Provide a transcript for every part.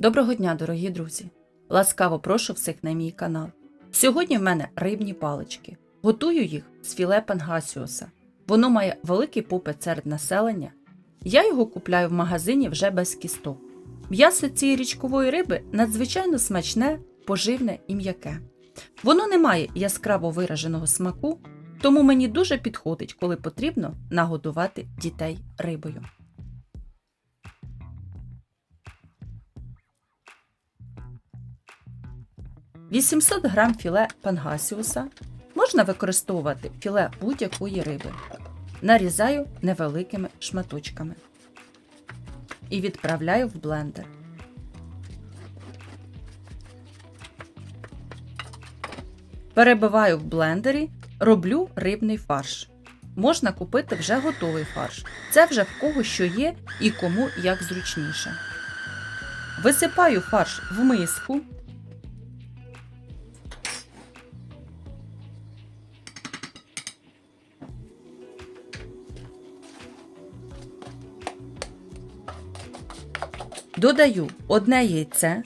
Доброго дня, дорогі друзі! Ласкаво прошу всіх на мій канал. Сьогодні в мене рибні палички. Готую їх з філе пангасіоса. Воно має великий попит серед населення. Я його купляю в магазині вже без кісток. М'ясо цієї річкової риби надзвичайно смачне, поживне і м'яке. Воно не має яскраво вираженого смаку, тому мені дуже підходить, коли потрібно нагодувати дітей рибою. – 800 г філе пангасіуса можна використовувати філе будь-якої риби. Нарізаю невеликими шматочками і відправляю в блендер. Перебиваю в блендері, роблю рибний фарш. Можна купити вже готовий фарш. Це вже в кого що є і кому як зручніше. Висипаю фарш в миску. Додаю одне яйце,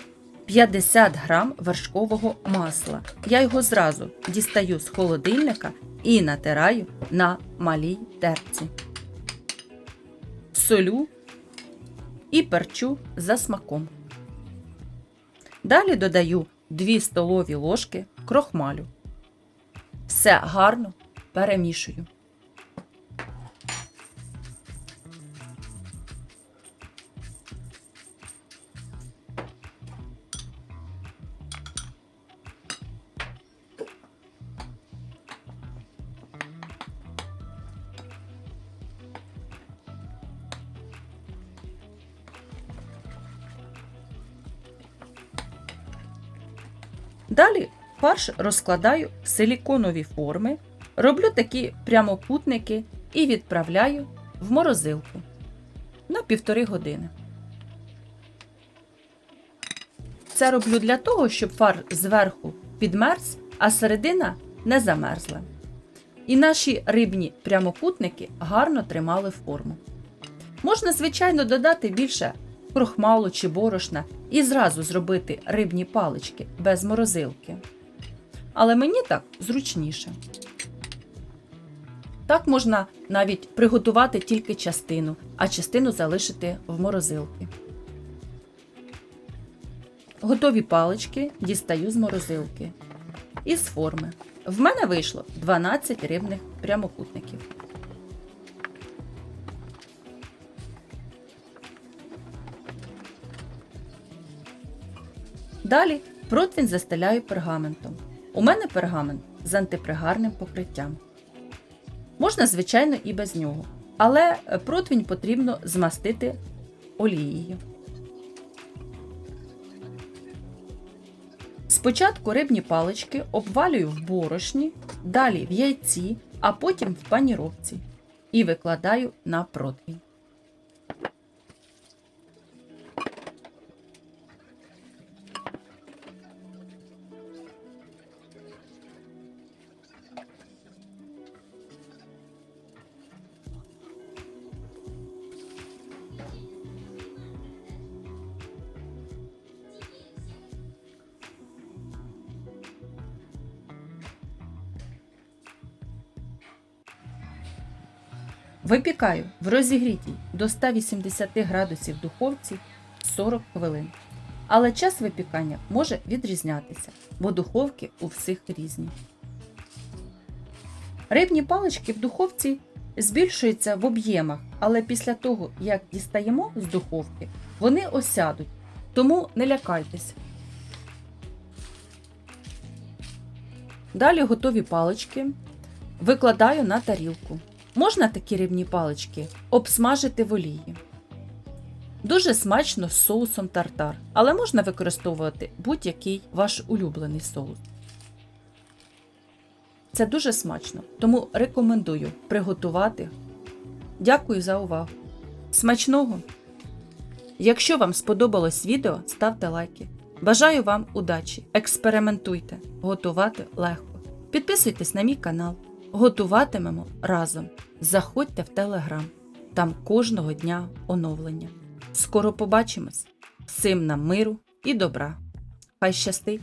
50 грам вершкового масла. Я його зразу дістаю з холодильника і натираю на малій терці. Солю і перчу за смаком. Далі додаю 2 столові ложки крохмалю. Все гарно перемішую. Далі фарш розкладаю в силіконові форми, роблю такі прямокутники і відправляю в морозилку на півтори години. Це роблю для того, щоб фар зверху підмерз, а середина не замерзла. І наші рибні прямокутники гарно тримали форму. Можна, звичайно, додати більше крохмалу чи борошна і зразу зробити рибні палички без морозилки. Але мені так зручніше. Так можна навіть приготувати тільки частину, а частину залишити в морозилки. Готові палички дістаю з морозилки. І з форми. В мене вийшло 12 рибних прямокутників. Далі противень застеляю пергаментом. У мене пергамент з антипригарним покриттям. Можна, звичайно, і без нього, але противень потрібно змастити олією. Спочатку рибні палички обвалюю в борошні, далі в яйці, а потім в паніровці і викладаю на противень. Випікаю в розігрітій до 180 градусів духовці 40 хвилин. Але час випікання може відрізнятися, бо духовки у всіх різні. Рибні палички в духовці збільшуються в об'ємах, але після того, як дістаємо з духовки, вони осядуть, тому не лякайтеся. Далі готові палички викладаю на тарілку. Можна такі рибні палички обсмажити в олії. Дуже смачно з соусом тартар, але можна використовувати будь-який ваш улюблений соус. Це дуже смачно, тому рекомендую приготувати. Дякую за увагу. Смачного! Якщо вам сподобалось відео, ставте лайки. Бажаю вам удачі! Експериментуйте, готувати легко. Підписуйтесь на мій канал. Готуватимемо разом. Заходьте в Телеграм. Там кожного дня оновлення. Скоро побачимось! всім нам миру і добра. Хай щастить!